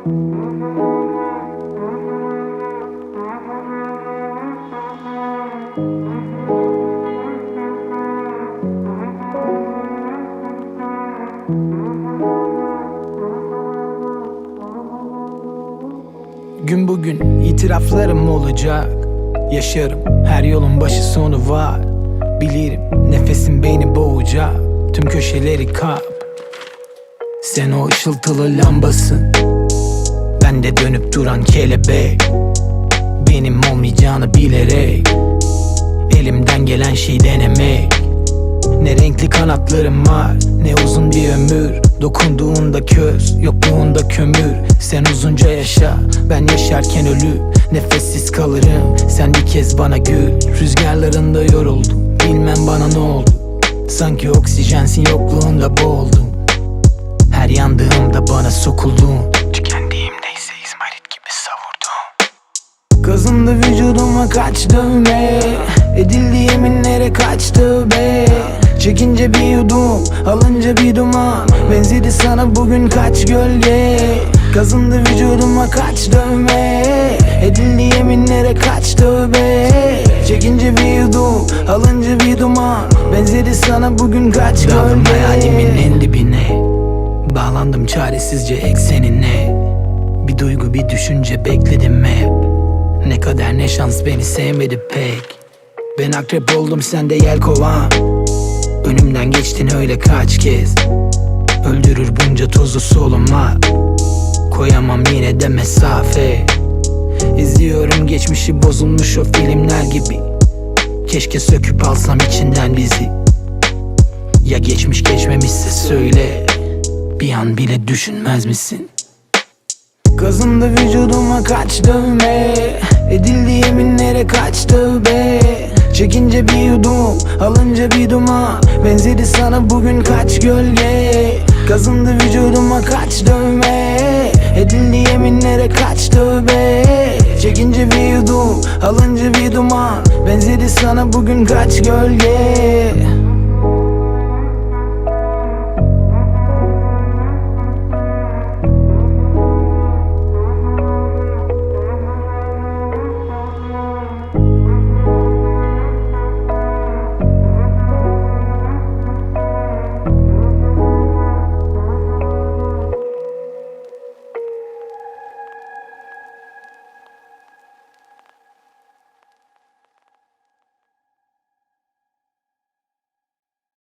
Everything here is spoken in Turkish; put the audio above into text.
Gün bugün itiraflarım olacak. Yaşarım her yolun başı sonu var. Bilirim nefesim beni boğacak. Tüm köşeleri kap. Sen o ışıltılı lambasın. Ben de dönüp duran kelebek. Benim olmayacağını bilerek. Elimden gelen şey denemek. Ne renkli kanatlarım var Ne uzun bir ömür. Dokunduğunda köz Yokluğunda kömür. Sen uzunca yaşa Ben yaşarken ölü. Nefessiz kalırım Sen bir kez bana gül. Rüzgarlarında yoruldum Bilmem bana ne oldu. Sanki oksijensin yokluğunda boğuldum. Her yandığımda bana sokuldun Kazındı vücuduma kaç dövme. Edildi yeminlere kaçtı be Çekince bir yudum alınca bir duman. Benzedi sana bugün kaç gölge. Kazındı vücuduma kaç dövme. Edildi yeminlere kaçtı be Çekince bir yudum alınca bir duman. Benzedi sana bugün kaç gölge. Hayalimin en dibine. Bağlandım çaresizce eksenine. Bir duygu bir düşünce bekledim hep ne kadar ne şans beni sevmedi pek. Ben akrep oldum sen de yelkovan Önümden geçtin öyle kaç kez. Öldürür bunca tozu soluma Koyamam yine de mesafe. İzliyorum geçmişi bozulmuş o filmler gibi. Keşke söküp alsam içinden bizi. Ya geçmiş geçmemişse söyle. Bir an bile düşünmez misin? Kazındı vücuduma kaç dövme. Edildi yeminlere kaçtı be Çekince bir yudum alınca bir duman. Benzedi sana bugün kaç gölge. Kazındı vücuduma kaç dövme. Edildi yeminlere kaçtı be Çekince bir yudum alınca bir duman. Benzedi sana bugün kaç gölge